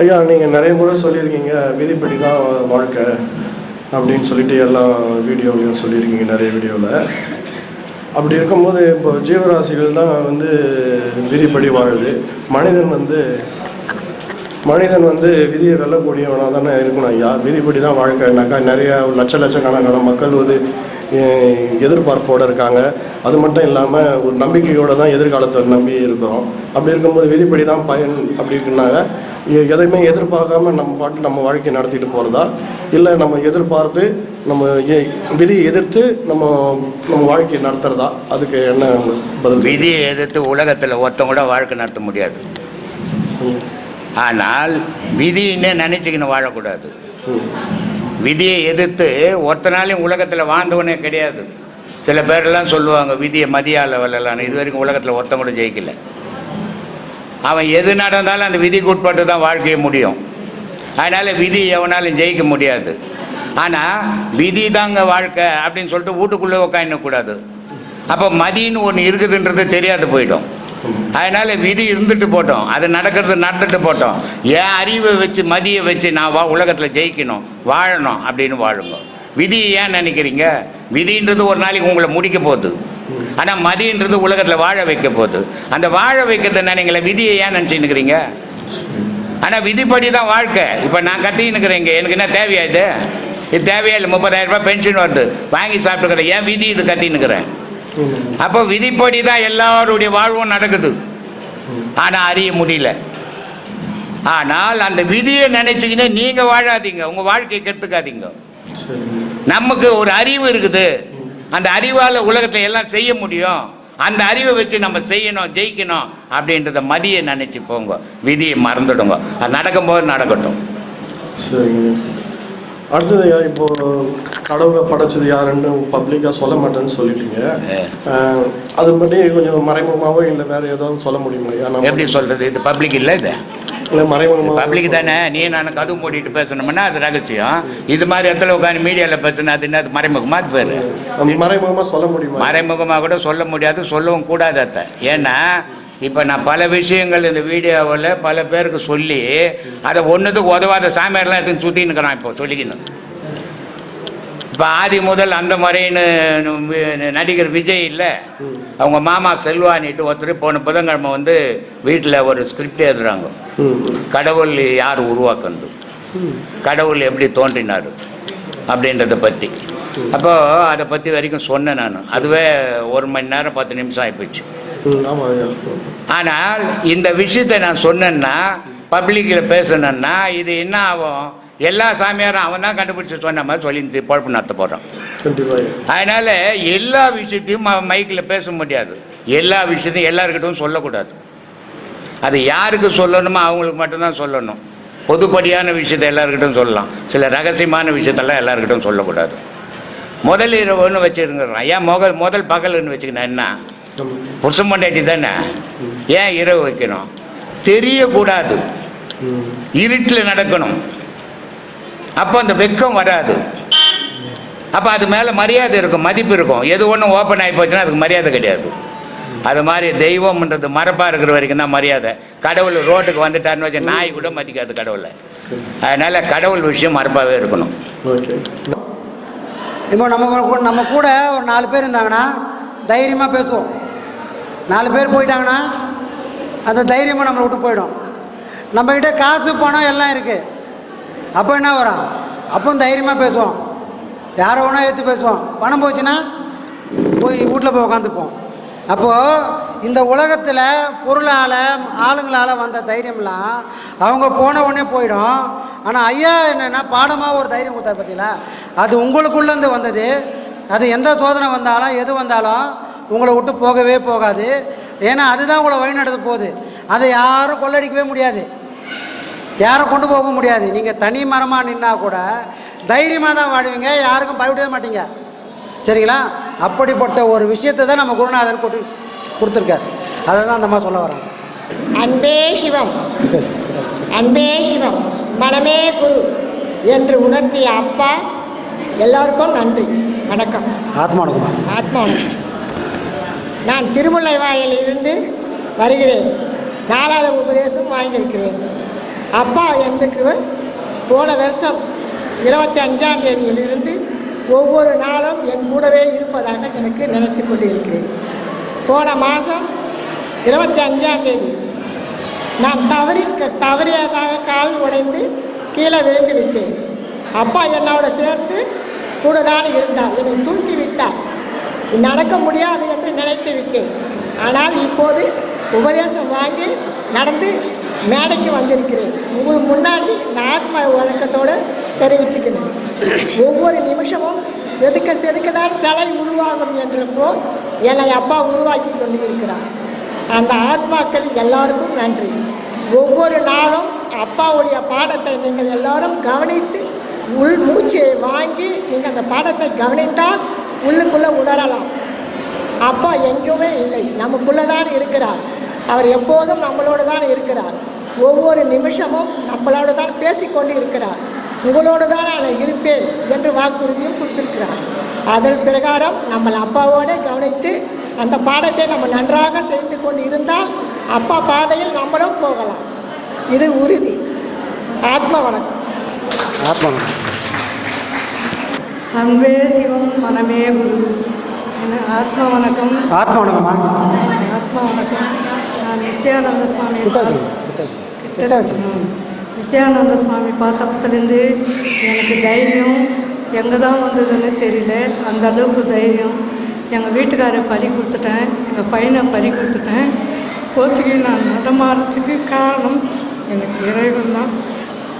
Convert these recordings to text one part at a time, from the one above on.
ஐயா நீங்கள் நிறைய முறை சொல்லியிருக்கீங்க விதிப்படி தான் வாழ்க்கை அப்படின்னு சொல்லிட்டு எல்லா வீடியோலையும் சொல்லியிருக்கீங்க நிறைய வீடியோவில் அப்படி இருக்கும்போது இப்போ ஜீவராசிகள் தான் வந்து விதிப்படி வாழுது. மனிதன் வந்து மனிதன் வந்து விதியை வெல்லக்கூடியவனாக தானே இருக்கணும் ஐயா. விதிப்படி தான் வாழ்க்கைனாக்கா நிறைய லட்ச லட்சக்கணக்கான மக்கள் வந்து எதிர்பார்ப்போடு இருக்காங்க. அது மட்டும் இல்லாமல் ஒரு நம்பிக்கையோடு தான் எதிர்காலத்தை நம்பி இருக்கிறோம். அப்படி இருக்கும்போது விதிப்படி தான் பயன் அப்படி இருக்குனாங்க எதையுமே எதிர்பார்க்காம நம்ம பாட்டு நம்ம வாழ்க்கையை நடத்திட்டு போகிறதா இல்லை நம்ம எதிர்பார்த்து நம்ம விதியை எதிர்த்து நம்ம நம்ம வாழ்க்கையை நடத்துறதா? அதுக்கு என்ன பதில்? விதியை எதிர்த்து உலகத்தில் ஒருத்தன் கூட வாழ்க்கை நடத்த முடியாது. ஆனால் விதினே நினச்சிக்கின்னு வாழக்கூடாது. விதியை எதிர்த்து ஒருத்தனாலையும் உலகத்தில் வாழ்ந்தவனே கிடையாது. சில பேரெல்லாம் சொல்லுவாங்க விதியை மதியால வரலான்னு இது வரைக்கும் உலகத்தில் ஒருத்தன் கூட ஜெயிக்கல. அவன் எது நடந்தாலும் அந்த விதிக்கு உட்பட்டு தான் வாழ்க்கைய முடியும். அதனால் விதி எவனாலும் ஜெயிக்க முடியாது. ஆனால் விதி தாங்க வாழ்க்கை அப்படின்னு சொல்லிட்டு வீட்டுக்குள்ளே உட்காந்துக்கூடாது அப்போ மதின்னு ஒன்று இருக்குதுன்றது தெரியாது போயிடும். அதனால் விதி இருந்துட்டு போட்டோம். அது நடக்கிறது நடந்துட்டு போட்டோம். என் அறிவை வச்சு மதியை வச்சு நான் வா உலகத்தில் ஜெயிக்கணும் வாழணும் அப்படின்னு வாழுங்க விதியை ஏன் நினைக்கிறீங்க? விதின்றது ஒரு நாளைக்கு உங்களை முடிக்க போகுது. ஆனால் மதின்றது உலகத்தில் வாழ வைக்க போகுது. அந்த வாழ வைக்கிறத நினைங்களே விதியை ஏன் நினச்சின்னு இருக்கிறீங்க ஆனால் விதிப்படி தான் வாழ்க்கை. இப்போ நான் கத்தின்னு இங்கே. எனக்கு என்ன தேவையா இது? இது தேவையா இல்லை? முப்பதாயிரம் ரூபாய் பென்ஷன் வருது. வாங்கி சாப்பிட்டுக்கிறேன். ஏன் விதி இது கத்தின்னுக்கிறேன்? அப்போ விதிப்படி தான் எல்லாருடைய வாழ்வும் நடக்குது. ஆனால் அறிய முடியல. ஆனால் அந்த விதியை நினைச்சுக்கின்னு நீங்கள் வாழாதீங்க. உங்கள் வாழ்க்கையை கெடுத்துக்காதீங்க. நமக்கு ஒரு அறிவு இருக்குது. அந்த அறிவால் உலகத்தில் எல்லாம் செய்ய முடியும். அந்த அறிவை வச்சு நம்ம செய்யணும் ஜெயிக்கணும் அப்படின்றத மதியை நினச்சி போங்க. விதியை மறந்துடுங்க. அது நடக்கும்போது நடக்கட்டும். சரிங்க அடுத்தது இப்போ கடவுளை படைச்சது யாருன்னு பப்ளிக்காக சொல்ல மாட்டேன்னு சொல்லிட்டீங்க. அது மட்டும் கொஞ்சம் மறைமுகமாவோ இல்லை வேற ஏதாவது சொல்ல முடியுமா? எப்படி சொல்கிறது இது பப்ளிக் இல்லை இது? இல்லை மறைமுகமாக பப்ளிக் தானே. நீ நான் கதவு மூடிட்டு பேசணும்னா அது ரகசியம். இது மாதிரி இடத்துல உட்காந்து மீடியாவில் பேசணும் அது என்ன மறைமுகமா? அது பேர் மறைமுகமாக சொல்ல முடியுமா? மறைமுகமாக கூட சொல்ல முடியாது சொல்லவும் கூடாது அத்தை. ஏன்னா இப்போ நான் பல விஷயங்கள் இந்த வீடியோவில் பல பேருக்கு சொல்லி அதை ஒன்றுத்துக்கு உதவாத சாமியார்லாம் எடுத்து சுற்றின்னு இருக்கிறான் இப்போ சொல்லிக்கணும். இப்போ ஆதி முதல் அந்த முறைன்னு நடிகர் விஜய் இல்லை. அவங்க மாமா செல்வானிட்டு ஒருத்தர் போன புதன்கிழமை வந்து வீட்டில் ஒரு ஸ்கிரிப்ட் எழுதுறாங்க. கடவுள் யார் உருவாக்குனது? கடவுள் எப்படி தோன்றினார்? அப்படின்றத பற்றி அப்போ அதை பற்றி வரைக்கும் சொன்னேன் நான். அதுவே ஒரு மணி நேரம் பத்து நிமிஷம் ஆகிப்போச்சு ஆனால் இந்த விஷயத்தை நான் சொன்னேன்னா பப்ளிக்கில் பேசணுன்னா இது என்ன ஆகும்? எல்லா சாமியாரும் அவன் தான் கண்டுபிடிச்சி சொன்ன மாதிரி சொல்லி இந்த பொழப்பு நடத்த போகிறான் ஐயா அதனால் எல்லா விஷயத்தையும் மைக்கில் பேச முடியாது. எல்லா விஷயத்தையும் எல்லாருக்கிட்டும் சொல்லக்கூடாது. அது யாருக்கு சொல்லணுமோ அவங்களுக்கு மட்டும்தான் சொல்லணும். பொதுப்படியான விஷயத்தை எல்லாருக்கிட்டும் சொல்லலாம். சில ரகசியமான விஷயத்தெல்லாம் எல்லாருக்கிட்டும் சொல்லக்கூடாது. முதல் இரவுன்னு வச்சுருங்கிறான் ஏன் முதல் முதல் பகல்னு வச்சுக்கணும் என்ன. புருஷன் தானே? ஏன் இரவு வைக்கணும்? தெரியக்கூடாது. இருட்டில் நடக்கணும். அப்போ அந்த வெக்கம் வராது. அப்போ அது மேலே மரியாதை இருக்கும் மதிப்பு இருக்கும். எது ஒன்றும் ஓப்பன் ஆகி போச்சுன்னா அதுக்கு மரியாதை கிடையாது. அது மாதிரி தெய்வம்ன்றது மரப்பாக இருக்கிற வரைக்கும் தான் மரியாதை. கடவுள் ரோட்டுக்கு வந்துட்டார்னு வச்சு நாய் கூட மதிக்காது கடவுளை. அதனால் கடவுள் விஷயம் மரப்பாகவே இருக்கணும். இப்போ நம்ம கூட- நம்ம கூட ஒரு நாலு பேர் இருந்தாங்கன்னா தைரியமாக பேசுவோம். நாலு பேர் போயிட்டாங்கன்னா அந்த தைரியமாக நம்மளை விட்டு போயிடும். நம்மக்கிட்ட காசு பணம் எல்லாம் இருக்குது அப்போ என்ன வரும்? அப்போ தைரியமாக பேசுவோம். யாரை வேணால் ஏற்று பேசுவோம். பணம் போச்சுன்னா போய் வீட்டில் போய் உக்காந்துப்போம். அப்போது இந்த உலகத்தில் பொருளால் ஆளுங்களால் வந்த தைரியம்லாம் அவங்க போன உடனே போயிடும். ஆனால் ஐயா என்னென்னா பாடமாக ஒரு தைரியம் கொடுத்தாரு பார்த்தீங்களா அது உங்களுக்குள்ளேருந்து வந்தது. அது எந்த சோதனை வந்தாலும் எது வந்தாலும் உங்களை விட்டு போகவே போகாது. ஏன்னா அதுதான் உங்களை வழிநடத்த போகுது. அதை யாரும் கொள்ளடிக்கவே முடியாது. யாரும் கொண்டு போக முடியாது. நீங்கள் தனி மரமாக நின்னா கூட தைரியமாக தான் வாடுவீங்க யாருக்கும் பயப்படவே மாட்டீங்க. சரிங்களா? அப்படிப்பட்ட ஒரு விஷயத்தை தான் நம்ம குருநாதர் கொடு கொடுத்துருக்காரு. அதை தான் அந்த மாதிரி சொல்ல வராங்க. அன்பே சிவம். அன்பே சிவம். மனமே குரு என்று உணர்த்திய அப்பா எல்லாருக்கும் நன்றி. வணக்கம். ஆத்மானுக்குமார் ஆத்மா வணக்கம் நான் திருமுல்லை வாயில் இருந்து வருகிறேன். நாலாவது உபதேசம் வாங்கியிருக்கிறேன் அப்பா என்றுக்கு போன வருஷம் இருபத்தி அஞ்சாம் தேதியிலிருந்து ஒவ்வொரு நாளும் என் கூடவே இருப்பதாக எனக்கு நினைத்து கொண்டு இருக்கிறேன் போன மாதம் இருபத்தி அஞ்சாம் தேதி நான் தவறி தவறியதாக கால் உடைந்து கீழே விழுந்து விட்டேன். அப்பா என்னோட சேர்ந்து கூட தான் இருந்தார். என்னை தூக்கி விட்டார். நடக்க முடியாது என்று நினைத்து விட்டேன். ஆனால் இப்போது உபதேசம் வாங்கி நடந்து மேடைக்கு வந்திருக்கிறேன். உங்களுக்கு முன்னாடி இந்த ஆத்ம வழக்கத்தோடு தெரிவிச்சுக்கிறேன். ஒவ்வொரு நிமிஷமும் செதுக்க செதுக்க தான் சிலை உருவாகும் என்ற போல் என்னை அப்பா உருவாக்கி கொண்டு இருக்கிறார் அந்த ஆத்மாக்கள் எல்லாருக்கும் நன்றி. ஒவ்வொரு நாளும் அப்பாவுடைய பாடத்தை நீங்கள் எல்லாரும் கவனித்து உள் மூச்சை வாங்கி நீங்கள் அந்த பாடத்தை கவனித்தால் உள்ளுக்குள்ளே உணரலாம். அப்பா எங்குமே இல்லை. நமக்குள்ளே தான் இருக்கிறார். அவர் எப்போதும் நம்மளோடு தான் இருக்கிறார். ஒவ்வொரு நிமிஷமும் நம்மளோடு தான் பேசிக்கொண்டு இருக்கிறார் உங்களோடு தான் நான் இருப்பேன் என்று வாக்குறுதியும் கொடுத்திருக்கிறார். அதன் பிரகாரம் நம்ம அப்பாவோடு கவனித்து அந்த பாடத்தை நம்ம நன்றாக செய்து கொண்டு இருந்தால் அப்பா பாதையில் நம்மளும் போகலாம். இது உறுதி. ஆத்ம வணக்கம். ஆத்மானுக்கு அன்பே சிவம் மனமே குரு. ஆத்மா வணக்கம். ஆத்மானுக்குமா ஆத்மா வணக்கம். நான் நித்யானந்த சுவாமி. நித்யானந்த சுவாமி பார்த்தப்பத்துலேருந்து எனக்கு தைரியம் எங்கே தான் வந்ததுன்னு தெரியல. அந்த அளவுக்கு தைரியம். எங்கள் வீட்டுக்காரை பறி கொடுத்துட்டேன். எங்கள் பையனை பறி கொடுத்துட்டேன். போச்சுக்கு நான் நடமாறத்துக்கு காரணம் எனக்கு இறைவன் தான்.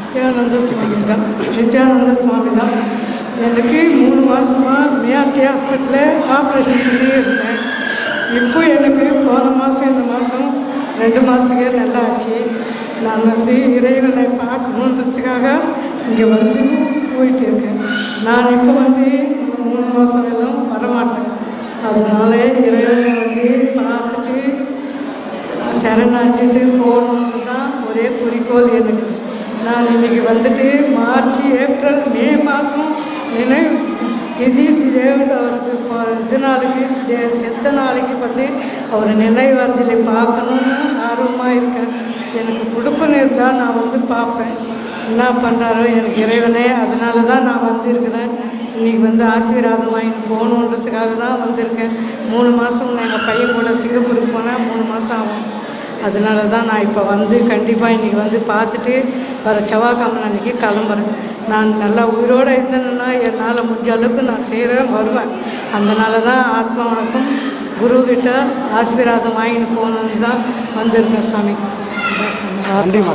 நித்யானந்த சுவாமி தான். நித்யானந்த சுவாமி தான். எனக்கு மூணு மாதமாக மியாட்டி ஹாஸ்பிட்டலில் ஆப்ரேஷன் பண்ணி இருந்தேன். இப்போ எனக்கு போன மாதம் இந்த மாதம் ரெண்டு மாதத்துக்கே நல்லா ஆச்சு. நான் வந்து இறைவனை பார்க்கணுன்றதுக்காக இங்கே வந்து போயிட்டு இருக்கேன். நான் இப்போ வந்து மூணு மாதம் எல்லாம் வரமாட்டேன். அதனால இறைவனை வந்து பார்த்துட்டு சரணாட்டிட்டு போகணுன்றது தான் ஒரே குறிக்கோள் எனக்கு. நான் இன்னைக்கு வந்துட்டு மார்ச் ஏப்ரல் மே மாதம் நினைவு திதி தேவஸ் அவருக்கு இப்போ இது நாளைக்கு செத்த நாளைக்கு வந்து அவர் நினைவஞ்சலி பார்க்கணுன்னு ஆர்வமாக இருக்கேன். எனக்கு கொடுப்பனே தான் நான் வந்து பார்ப்பேன். என்ன பண்ணுறாரோ எனக்கு இறைவனே அதனால தான் நான் வந்திருக்கிறேன். இன்றைக்கி வந்து ஆசீர்வாதம் வாங்கிட்டு போகணுன்றதுக்காக தான் வந்திருக்கேன். மூணு மாதம் எங்கள் பையன் கூட சிங்கப்பூருக்கு போனால் மூணு மாதம் ஆகும். அதனால தான் நான் இப்போ வந்து கண்டிப்பாக இன்றைக்கி வந்து பார்த்துட்டு வர செவ்வாய்க்கிழமை அன்றைக்கி கிளம்புறேன். நான் நல்லா உயிரோடு இருந்தேன்னா என்னால் முடிஞ்ச அளவுக்கு நான் செய்கிறேன் வருவேன். அதனால தான் ஆத்மா வணக்கம் குருக்கிட்ட ஆசீர்வாதம் வாங்கிட்டு போகணுன்னு தான் வந்திருக்கேன் சாமி. அதான் சாமி. நன்றிம்மா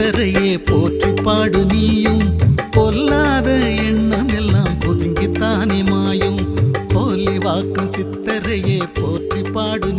கர்த்தரையே போற்றி பாடு நீயும். பொல்லாத எண்ணம் எல்லாம் பொசுங்கித்தானே மாயும். போலி போலிவாக்கம் சித்தரையே போற்றி பாடு